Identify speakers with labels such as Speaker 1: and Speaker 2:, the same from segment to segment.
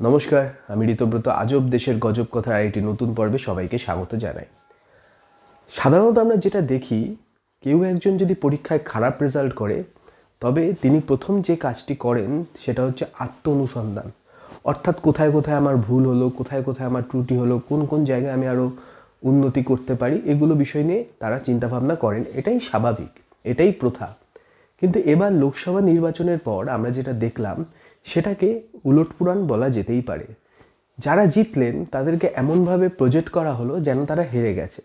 Speaker 1: নমস্কার, আমি ঋতব্রত। আজব দেশের গজব কথার আরেকটি নতুন পর্বে সবাইকে স্বাগত জানাই। সাধারণত আমরা যেটা দেখি, কেউ একজন যদি পরীক্ষায় খারাপ রেজাল্ট করে, তবে তিনি প্রথম যে কাজটি করেন সেটা হচ্ছে আত্ম অনুসন্ধান অর্থাৎ কোথায় কোথায় আমার ভুল হলো, কোথায় কোথায় আমার ত্রুটি হলো, কোন কোন জায়গায় আমি আরও উন্নতি করতে পারি, এগুলো বিষয় নিয়ে তারা চিন্তাভাবনা করেন। এটাই স্বাভাবিক, এটাই প্রথা। কিন্তু এবার লোকসভা নির্বাচনের পর আমরা যেটা দেখলাম সেটাকে উলটপুরাণ বলা যেতেই পারে। যারা জিতলেন, তাদেরকে এমনভাবে প্রজেক্ট করা হলো যেন তারা হেরে গেছে।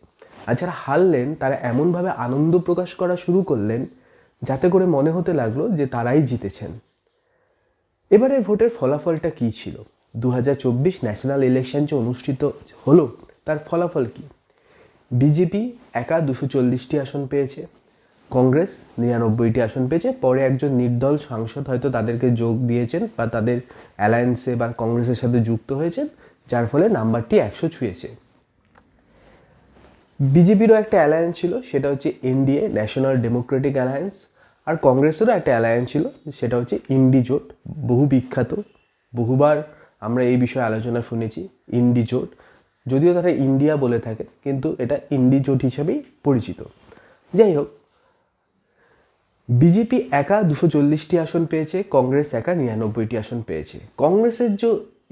Speaker 1: আর যারা হারলেন, তারা এমনভাবে আনন্দ প্রকাশ করা শুরু করলেন, যাতে করে মনে হতে লাগল যে তারাই জিতেছেন। এবারের ভোটের ফলাফলটা কী ছিল? দু হাজার চব্বিশ ন্যাশনাল ইলেকশন যে অনুষ্ঠিত হলো, তার ফলাফল কী? বিজেপি একা দুশো চল্লিশটি আসন পেয়েছে। কংগ্রেস নিরানব্বইটি আসন পেয়েছে। পরে একজন নির্দল সাংসদ হয়তো তাদেরকে যোগ দিয়েছেন বা তাদের অ্যালায়েন্সে বা কংগ্রেসের সাথে যুক্ত হয়েছেন, যার ফলে নাম্বারটি একশো ছুঁয়েছে। বিজেপিরও একটা অ্যালায়েন্স ছিল, সেটা হচ্ছে এনডিএ, ন্যাশনাল ডেমোক্রেটিক অ্যালায়েন্স। আর কংগ্রেসেরও একটা অ্যালায়েন্স ছিল, সেটা হচ্ছে ইন্ডি জোট বহু বিখ্যাত। বহুবার আমরা এই বিষয়ে আলোচনা শুনেছি ইন্ডি জোট যদিও তারা ইন্ডিয়া বলে থাকে কিন্তু এটা ইন্ডি জোট হিসেবেই পরিচিত। যাই হোক বিজেপি একা দুশো চল্লিশটি আসন পেয়েছে, কংগ্রেস একা নিরানব্বইটি আসন পেয়েছে। কংগ্রেসের যে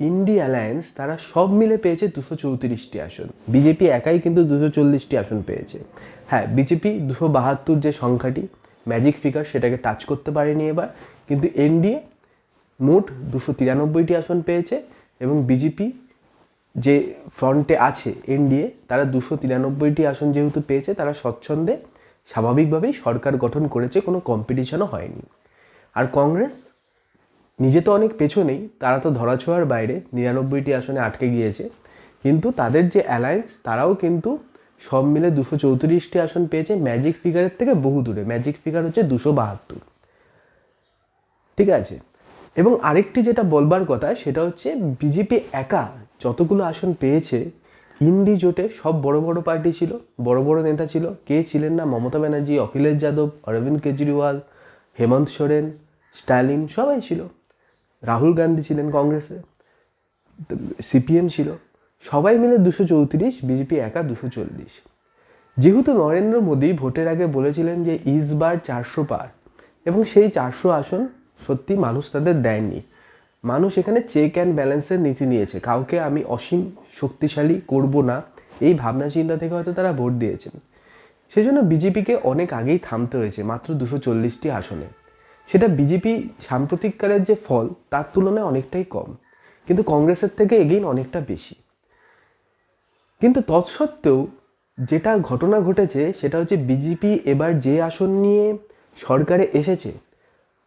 Speaker 1: ইন্ডি অ্যালায়েন্স, তারা সব মিলে পেয়েছে দুশো চৌত্রিশটি আসন। বিজেপি একাই কিন্তু দুশো চল্লিশটি আসন পেয়েছে। হ্যাঁ বিজেপি দুশো বাহাত্তর যে সংখ্যাটি ম্যাজিক ফিগার সেটাকে টাচ করতে পারেনি এবার। কিন্তু এনডিএ মোট দুশো তিরানব্বইটি আসন পেয়েছে এবং বিজেপি যে ফ্রন্টে আছে এনডিএ, তারা দুশো তিরানব্বইটি আসন যেহেতু পেয়েছে, তারা স্বচ্ছন্দে স্বাভাবিকভাবেই সরকার গঠন করেছে, কোনো কম্পিটিশনও হয়নি। আর কংগ্রেস? নিজে তো অনেক পেছনেই, তারা তো ধরাছোঁয়ার বাইরে, নিরানব্বইটি আসনে আটকে গিয়েছে। কিন্তু তাদের যে অ্যালায়েন্স তারাও কিন্তু সব মিলে দুশো চৌত্রিশটি আসন পেয়েছে ম্যাজিক ফিগারের থেকে বহু দূরে। ম্যাজিক ফিগার হচ্ছে দুশো বাহাত্তর। ঠিক আছে? এবং আরেকটি যেটা বলবার কথা, সেটা হচ্ছে, বিজেপি একা যতগুলো আসন পেয়েছে ইন্ডি জোটে সব বড় বড় পার্টি ছিল, বড় বড় নেতা ছিল। কে ছিলেন না? মমতা ব্যানার্জি, অখিলেশ যাদব, অরবিন্দ কেজরিওয়াল, হেমন্ত সোরেন, স্ট্যালিন সবাই ছিল। রাহুল গান্ধী ছিলেন কংগ্রেসে, সিপিএম ছিল। সবাই মিলে দুশো চৌত্রিশ, বিজেপি একা দুশো চল্লিশ। যেহেতু নরেন্দ্র মোদী ভোটের আগে বলেছিলেন যে, ইস বার চারশো পার এবং সেই চারশো আসন সত্যি মানুষ তাদের দেয়নি। মানুষ এখানে চেক অ্যান্ড ব্যালেন্সের নীতি নিয়েছে। কাউকে আমি অসীম শক্তিশালী করব না, এই ভাবনা চিন্তা থেকে হয়তো তারা ভোট দিয়েছেন। সেজন্য বিজেপিকে অনেক আগেই থামতে হয়েছে, মাত্র দুশো চল্লিশটি আসনে। সেটা বিজেপি সাম্প্রতিককালের যে ফল, তার তুলনায় অনেকটাই কম। কিন্তু কংগ্রেসের থেকে এগেইন অনেকটা বেশি। কিন্তু তৎসত্ত্বেও যেটা ঘটনা ঘটেছে, সেটা হচ্ছে বিজেপি এবার যে আসন নিয়ে সরকারে এসেছে,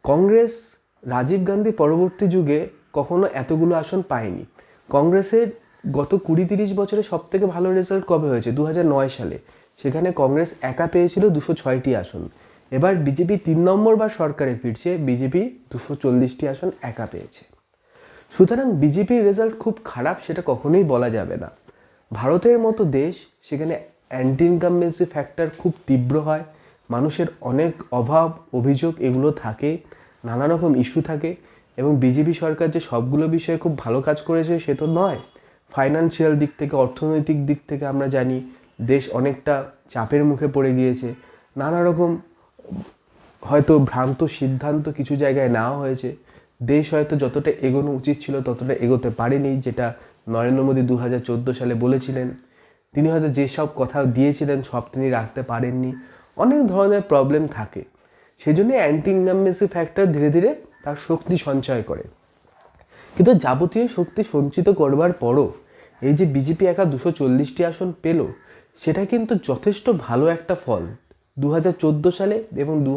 Speaker 1: কংগ্রেস রাজীব গান্ধী পরবর্তী যুগে কখনো এতগুলো আসন পায়নি। কংগ্রেসের গত কুড়ি তিরিশ বছরে সব থেকে ভালো রেজাল্ট কবে হয়েছে? দু নয় সালে। সেখানে কংগ্রেস একা পেয়েছিল দুশো ছয়টি আসন। এবার বিজেপি তিন নম্বর বার সরকারে ফিরছে, বিজেপি দুশো চল্লিশটি আসন একা পেয়েছে। সুতরাং বিজেপির রেজাল্ট খুব খারাপ সেটা কখনোই বলা যাবে না। ভারতের মতো দেশ, সেখানে অ্যান্টি ইনকামবেন্সি ফ্যাক্টর খুব তীব্র হয়, মানুষের অনেক অভাব, অভিযোগ এগুলো থাকে। নানা রকম ইস্যু থাকে এবং বিজেপি সরকার যে সবগুলো বিষয়ে খুব ভালো কাজ করেছে সে তো নয়। ফাইন্যান্সিয়াল দিক থেকে, অর্থনৈতিক দিক থেকে আমরা জানি দেশ অনেকটা চাপের মুখে পড়ে গিয়েছে। নানা রকম হয়তো ভ্রান্ত সিদ্ধান্ত কিছু জায়গায় নেওয়া হয়েছে। দেশ হয়তো যতটা এগোনো উচিত ছিল ততটা এগোতে পারেনি, যেটা নরেন্দ্র মোদী দু হাজার চোদ্দ সালে বলেছিলেন। তিনি হয়তো যেসব কথা দিয়েছিলেন সব তিনি রাখতে পারেননি। অনেক ধরনের প্রবলেম থাকে। সেই জন্য অ্যান্টি ইনকামবেন্সি ফ্যাক্টর ধীরে ধীরে তার শক্তি সঞ্চয় করে। কিন্তু যাবতীয় শক্তি সঞ্চিত করবার পরও এই যে বিজেপি একা দুশো চল্লিশটি আসন পেল, সেটা কিন্তু যথেষ্ট ভালো একটা ফল। দু সালে এবং দু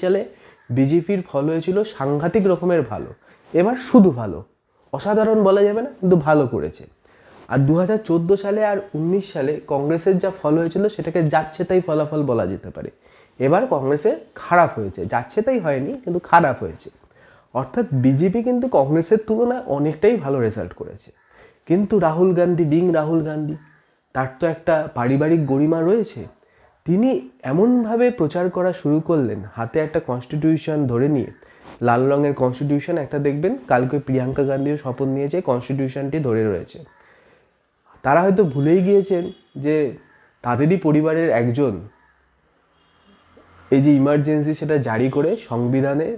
Speaker 1: সালে বিজেপির ফল হয়েছিল সাংঘাতিক রকমের ভালো। এবার শুধু ভালো। অসাধারণ বলা যাবে না, কিন্তু ভালো করেছে। আর দু হাজার চোদ্দ সালে আর উনিশ সালে কংগ্রেসের যা ফল হয়েছিল, সেটাকে যাচ্ছে তাই ফলাফল বলা যেতে পারে। এবার কংগ্রেসের খারাপ হয়েছে। যাচ্ছে তাই হয়নি, কিন্তু খারাপ হয়েছে। অর্থাৎ বিজেপি কিন্তু কংগ্রেসের তুলনায় অনেকটাই ভালো রেজাল্ট করেছে। কিন্তু রাহুল গান্ধী, বিং রাহুল গান্ধী, তার তো একটা পারিবারিক গরিমা রয়েছে। তিনি এমনভাবে প্রচার করা শুরু করলেন, হাতে একটা কনস্টিটিউশন ধরে নিয়ে। লাল রঙের কনস্টিটিউশন একটা দেখবেন, কালকে প্রিয়াঙ্কা গান্ধীও শপথ নিয়েছে কনস্টিটিউশনটি ধরে রয়েছে। তারা হয়তো ভুলেই গিয়েছেন যে তাদেরই পরিবারের একজন এই যে ইমার্জেন্সি সেটা জারি করে সংবিধানে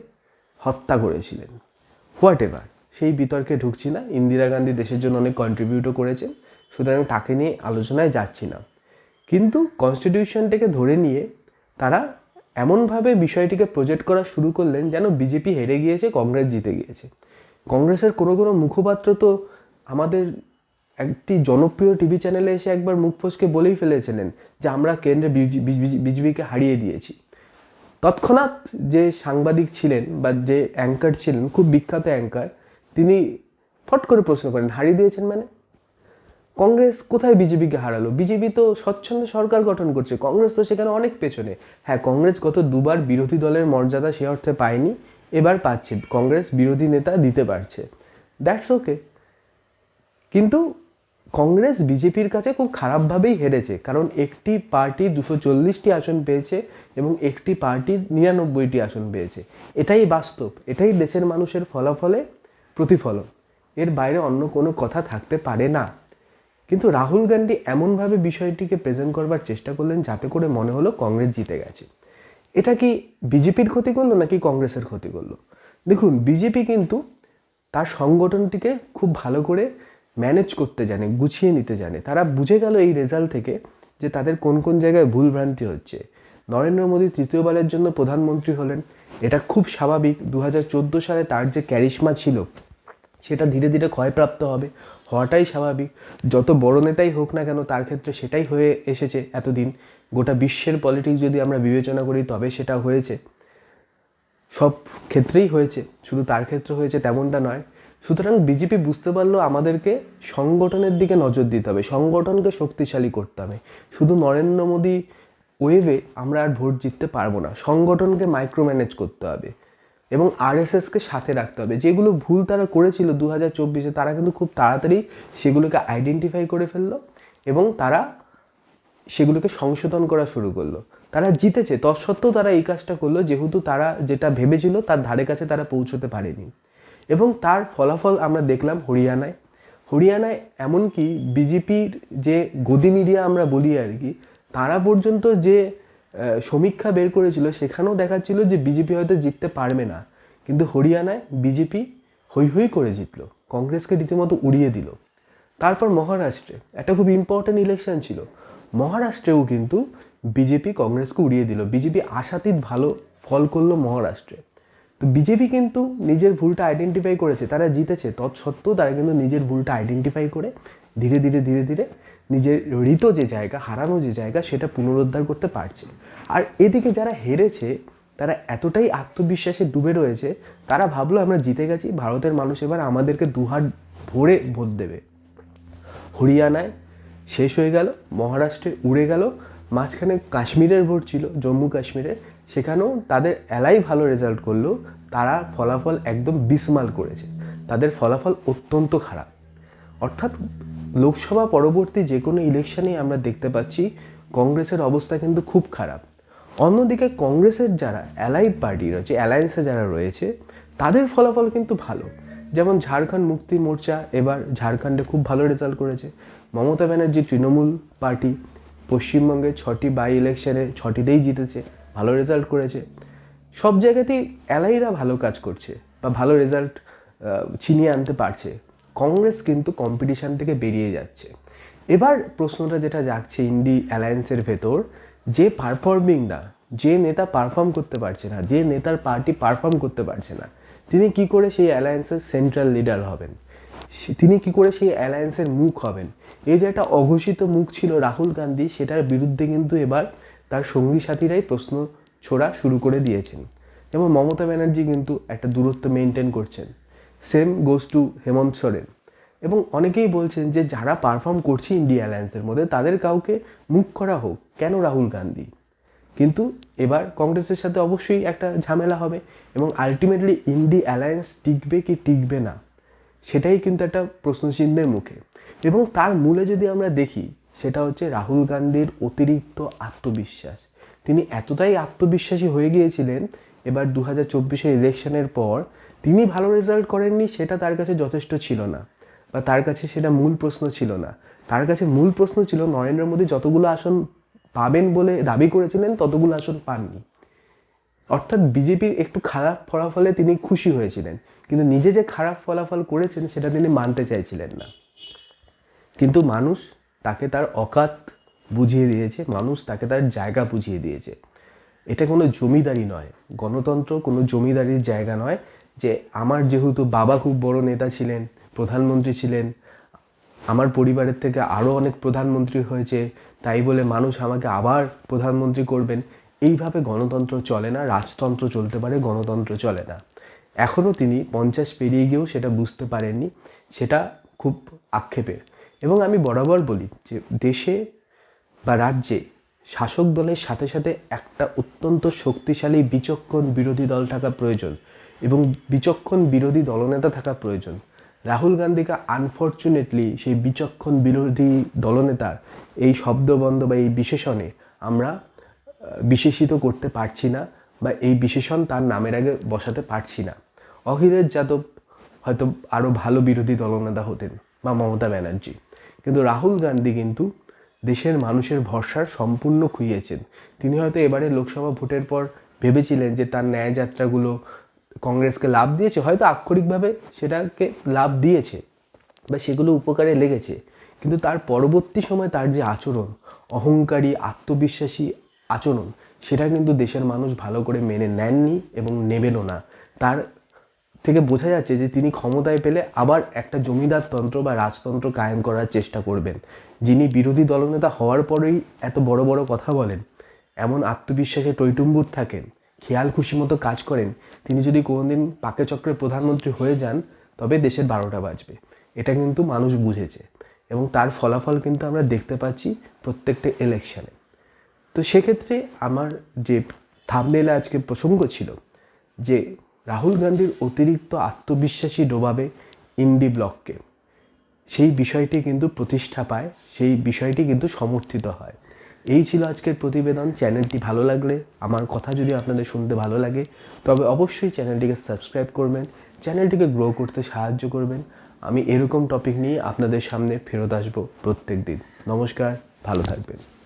Speaker 1: হত্যা করেছিলেন। হোয়াট এভার সেই বিতর্কে ঢুকছি না। ইন্দিরা গান্ধী দেশের জন্য অনেক কন্ট্রিবিউটও করেছেন। সুতরাং তাকে নিয়ে আলোচনায় যাচ্ছি না। কিন্তু কনস্টিটিউশনটাকে ধরে নিয়ে তারা এমনভাবে বিষয়টিকে প্রজেক্ট করা শুরু করলেন যেন বিজেপি হেরে গিয়েছে, কংগ্রেস জিতে গিয়েছে। কংগ্রেসের কোনো কোনো মুখপাত্র তো আমাদের একটি জনপ্রিয় টিভি চ্যানেলে এসে একবার মুখ ফসকে বলেই ফেলেছিলেন যে আমরা কেন্দ্রে বিজেপিকে হারিয়ে দিয়েছি। তৎক্ষণাৎ যে সাংবাদিক ছিলেন বা যে অ্যাঙ্কার ছিলেন, খুব বিখ্যাত অ্যাঙ্কার তিনি ফট করে প্রশ্ন করেন, হারিয়ে দিয়েছেন মানে? কংগ্রেস কোথায় বিজেপিকে হারালো? বিজেপি তো স্বচ্ছন্দ সরকার গঠন করছে, কংগ্রেস তো সেখানে অনেক পেছনে। হ্যাঁ কংগ্রেস গত দুবার বিরোধী দলের মর্যাদা সে অর্থে পায়নি, এবার পাচ্ছে। কংগ্রেস বিরোধী নেতা দিতে পারছে। দ্যাটস ওকে কিন্তু কংগ্রেস বিজেপির কাছে খুব খারাপভাবেই হেরেছে, কারণ একটি পার্টি দুশো চল্লিশটি আসন পেয়েছে এবং একটি পার্টি নিরানব্বইটি আসন পেয়েছে। এটাই বাস্তব, এটাই দেশের মানুষের ফলাফলে প্রতিফলন। এর বাইরে অন্য কোনো কথা থাকতে পারে না। কিন্তু রাহুল গান্ধী এমনভাবে বিষয়টিকে প্রেজেন্ট করবার চেষ্টা করলেন যাতে করে মনে হলো কংগ্রেস জিতে গেছে। এটা কি বিজেপির ক্ষতি করল নাকি কংগ্রেসের ক্ষতি করল? দেখুন, বিজেপি কিন্তু তার সংগঠনটিকে খুব ভালো করে ম্যানেজ করতে জানে, গুছিয়ে নিতে জানে। তারা বুঝে গেল এই রেজাল্ট থেকে যে তাদের কোন কোন জায়গায় ভুলভ্রান্তি হচ্ছে। নরেন্দ্র মোদী তৃতীয়বারের জন্য প্রধানমন্ত্রী হলেন। এটা খুব স্বাভাবিক। দু হাজার চোদ্দ সালে তার যে ক্যারিশমা ছিল, সেটা ধীরে ধীরে ক্ষয়প্রাপ্ত হবে। হওয়াটাই স্বাভাবিক। যত বড় নেতাই হোক না কেন, তার ক্ষেত্রে সেটাই হয়ে এসেছে এতদিন। গোটা বিশ্বের পলিটিক্স যদি আমরা বিবেচনা করি, তবে সেটা হয়েছে। সব ক্ষেত্রেই হয়েছে। শুধু তার ক্ষেত্রে হয়েছে তেমনটা নয়। সুতরাং বিজেপি বুঝতে পারল আমাদেরকে সংগঠনের দিকে নজর দিতে হবে, সংগঠনকে শক্তিশালী করতে হবে। শুধু নরেন্দ্র মোদী ওয়েভে আমরা আর ভোট জিততে পারব না, সংগঠনকে মাইক্রো ম্যানেজ করতে হবে এবং আরএসএসকে সাথে রাখতে হবে। যেগুলো ভুল তারা করেছিল দু হাজার চব্বিশে, তারা কিন্তু খুব তাড়াতাড়ি সেগুলোকে আইডেন্টিফাই করে ফেলল এবং তারা সেগুলোকে সংশোধন করা শুরু করল। তারা জিতেছে, তৎসত্ত্বেও তারা এই কাজটা করল, যেহেতু তারা যেটা ভেবেছিল তার ধারে কাছে তারা পৌঁছতে পারেনি। এবং তার ফলাফল আমরা দেখলাম হরিয়ানায়। হরিয়ানায় এমনকি বিজেপির যে গদি মিডিয়া আমরা বলি আর কি, তারা পর্যন্ত যে সমীক্ষা বের করেছিল সেখানেও দেখাচ্ছিল যে বিজেপি হয়তো জিততে পারবে না। কিন্তু হরিয়ানায় বিজেপি হৈ হৈ করে জিতলো, কংগ্রেসকে রীতিমতো উড়িয়ে দিল। তারপর মহারাষ্ট্রে একটা খুব ইম্পর্ট্যান্ট ইলেকশন ছিল। মহারাষ্ট্রেও কিন্তু বিজেপি কংগ্রেসকে উড়িয়ে দিল। বিজেপি আশাতীত ভালো ফল করল মহারাষ্ট্রে। তো বিজেপি কিন্তু নিজের ভুলটা আইডেন্টিফাই করেছে, তারা জিতেছে। তৎসত্ত্বেও তারা কিন্তু নিজের ভুলটা আইডেন্টিফাই করে, ধীরে ধীরে ধীরে ধীরে নিজের ঋত যে জায়গা, হারানো যে জায়গা, সেটা পুনরুদ্ধার করতে পারছে। আর এদিকে যারা হেরেছে, তারা এতটাই আত্মবিশ্বাসে ডুবে রয়েছে, তারা ভাবলো আমরা জিতে গেছি, ভারতের মানুষ এবার আমাদেরকে দুহাত ভরে ভোট দেবে। হরিয়ানায় শেষ হয়ে গেল, মহারাষ্ট্রে উড়ে গেল, মাঝখানে কাশ্মীরের ভোট ছিল জম্মু কাশ্মীরে সেখানেও তাদের এলাই ভালো রেজাল্ট করলেও তারা ফলাফল একদম বিসমাল করেছে। তাদের ফলাফল অত্যন্ত খারাপ। অর্থাৎ লোকসভা পরবর্তী যে কোনো ইলেকশনেই আমরা দেখতে পাচ্ছি, কংগ্রেসের অবস্থা কিন্তু খুব খারাপ। অন্যদিকে কংগ্রেসের যারা অ্যালাইড পার্টি রয়েছে অ্যালায়েন্সে যারা রয়েছে, তাদের ফলাফল কিন্তু ভালো। যেমন ঝাড়খণ্ড মুক্তি মোর্চা এবার ঝাড়খণ্ডে খুব ভালো রেজাল্ট করেছে। মমতা ব্যানার্জি তৃণমূল পার্টি পশ্চিমবঙ্গে ছটি বাই ইলেকশনে ছটিতেই জিতেছে। ভালো রেজাল্ট করেছে। সব জায়গাতেই অ্যালাইরা ভালো কাজ করছে বা ভালো রেজাল্ট ছিনিয়ে আনতে পারছে। কংগ্রেস কিন্তু কম্পিটিশান থেকে বেরিয়ে যাচ্ছে। এবার প্রশ্নটা যেটা যাচ্ছে ইন্ডি অ্যালায়েন্সের ভেতর, যে পারফর্মিং না, যে নেতা পারফর্ম করতে পারছে না, যে নেতার পার্টি পারফর্ম করতে পারছে না, তিনি কি করে সেই অ্যালায়েন্সের সেন্ট্রাল লিডার হবেন? তিনি কি করে সেই অ্যালায়েন্সের মুখ হবেন? এই যে একটা অঘোষিত মুখ ছিল রাহুল গান্ধী, সেটার বিরুদ্ধে কিন্তু এবার তার সঙ্গী সাথীরাই প্রশ্ন ছোড়া শুরু করে দিয়েছেন। যেমন মমতা ব্যানার্জি কিন্তু একটা দূরত্ব মেনটেন করছেন। Same goes to Hemant Soren. এবং অনেকেই বলছেন যে যারা পারফর্ম করছে ইন্ডিয়া অ্যালায়েন্সের মধ্যে, তাদের কাউকে মুখ করা হোক। কেন রাহুল গান্ধী? কিন্তু এবার কংগ্রেসের সাথে অবশ্যই একটা ঝামেলা হবে এবং আলটিমেটলি ইন্ডি অ্যালায়েন্স টিকবে কি টিকবে না, সেটাই কিন্তু একটা প্রশ্নচিহ্নের মুখে। এবং তার মূলে যদি আমরা দেখি সেটা হচ্ছে রাহুল গান্ধীর অতিরিক্ত আত্মবিশ্বাস। তিনি এতটাই আত্মবিশ্বাসী হয়ে গিয়েছিলেন, এবার দু হাজার চব্বিশের ইলেকশনের পর তিনি ভালো রেজাল্ট করেননি, সেটা তার কাছে যথেষ্ট ছিল না। বা তার কাছে সেটা মূল প্রশ্ন ছিল না। তার কাছে মূল প্রশ্ন ছিল, নরেন্দ্র মোদী যতগুলো আসন পাবেন বলে দাবি করেছিলেন, ততগুলো আসন পাননি। অর্থাৎ বিজেপির একটু খারাপ ফলাফলে তিনি খুশি হয়েছিলেন। কিন্তু নিজে যে খারাপ ফলাফল করেছেন, সেটা তিনি মানতে চাইছিলেন না। কিন্তু মানুষ তাকে তার অকাত বুঝিয়ে দিয়েছে, মানুষ তাকে তার জায়গা বুঝিয়ে দিয়েছে। এটা কোনো জমিদারি নয়। গণতন্ত্র কোনো জমিদারির জায়গা নয় যে আমার যেহেতু বাবা খুব বড় নেতা ছিলেন, প্রধানমন্ত্রী ছিলেন, আমার পরিবারের থেকে আরও অনেক প্রধানমন্ত্রী হয়েছে, তাই বলে মানুষ আমাকে আবার প্রধানমন্ত্রী করবেন। এইভাবে গণতন্ত্র চলে না, রাজতন্ত্র চলতে পারে, গণতন্ত্র চলে না। এখনও তিনি পঞ্চাশ পেরিয়ে গিয়েও সেটা বুঝতে পারেননি। সেটা খুব আক্ষেপের। এবং আমি বরাবর বলি যে দেশে বা রাজ্যে শাসক দলের সাথে সাথে একটা অত্যন্ত শক্তিশালী বিচক্ষণ বিরোধী দল থাকা প্রয়োজন এবং বিচক্ষণ বিরোধী দলনেতা থাকা প্রয়োজন। রাহুল গান্ধীকে আনফর্চুনেটলি সেই বিচক্ষণ বিরোধী দলনেতার এই শব্দবন্ধ বা এই বিশেষণে আমরা বিশেষিত করতে পারছি না বা এই বিশেষণ তার নামের আগে বসাতে পারছি না। অখিলেশ যাদব হয়তো আরও ভালো বিরোধী দলনেতা হতেন বা মমতা ব্যানার্জি। কিন্তু রাহুল গান্ধী কিন্তু দেশের মানুষের ভরসার সম্পূর্ণ খুইয়েছেন। তিনি হয়তো এবারে লোকসভা ভোটের পর ভেবেছিলেন যে তার ন্যায় যাত্রাগুলো কংগ্রেসকে লাভ দিয়েছে, হয়তো আক্ষরিকভাবে সেটাকে লাভ দিয়েছে বা সেগুলো উপকারে লেগেছে। কিন্তু তার পরবর্তী সময় তার যে আচরণ, অহংকারী, আত্মবিশ্বাসী আচরণ, সেটা কিন্তু দেশের মানুষ ভালো করে মেনে নেননি এবং নেবেনও না। তার থেকে বোঝা যাচ্ছে যে তিনি ক্ষমতায় পেলে আবার একটা জমিদার তন্ত্র বা রাজতন্ত্র কায়েম করার চেষ্টা করবেন। যিনি বিরোধী দলনেতা হওয়ার পরেই এত বড় বড় কথা বলেন, এমন আত্মবিশ্বাসে টৈটুম্বুর থাকেন, খেয়াল খুশি মতো কাজ করেন, তিনি যদি কোনোদিন পাকে চক্রের প্রধানমন্ত্রী হয়ে যান, তবে দেশের বারোটা বাজবে। এটা কিন্তু মানুষ বুঝেছে এবং তার ফলাফল কিন্তু আমরা দেখতে পাচ্ছি প্রত্যেকটা ইলেকশনে তো সেক্ষেত্রে আমার যে থামনেলে আজকে প্রসঙ্গ ছিল যে রাহুল গান্ধীর অতিরিক্ত আত্মবিশ্বাসী ডোবাবে ইন্ডি ব্লককে। সেই বিষয়টি কিন্তু প্রতিষ্ঠা পায়, সেই বিষয়টি কিন্তু সমর্থিত হয়। এই ছিল আজকের প্রতিবেদন। চ্যানেলটি ভালো লাগলে, আমার কথা যদি আপনাদের শুনতে ভালো লাগে, তবে অবশ্যই চ্যানেলটিকে সাবস্ক্রাইব করবেন, চ্যানেলটিকে গ্রো করতে সাহায্য করবেন। আমি এরকম টপিক নিয়ে আপনাদের সামনে ফেরত আসব প্রত্যেক দিন। নমস্কার, ভালো থাকবেন।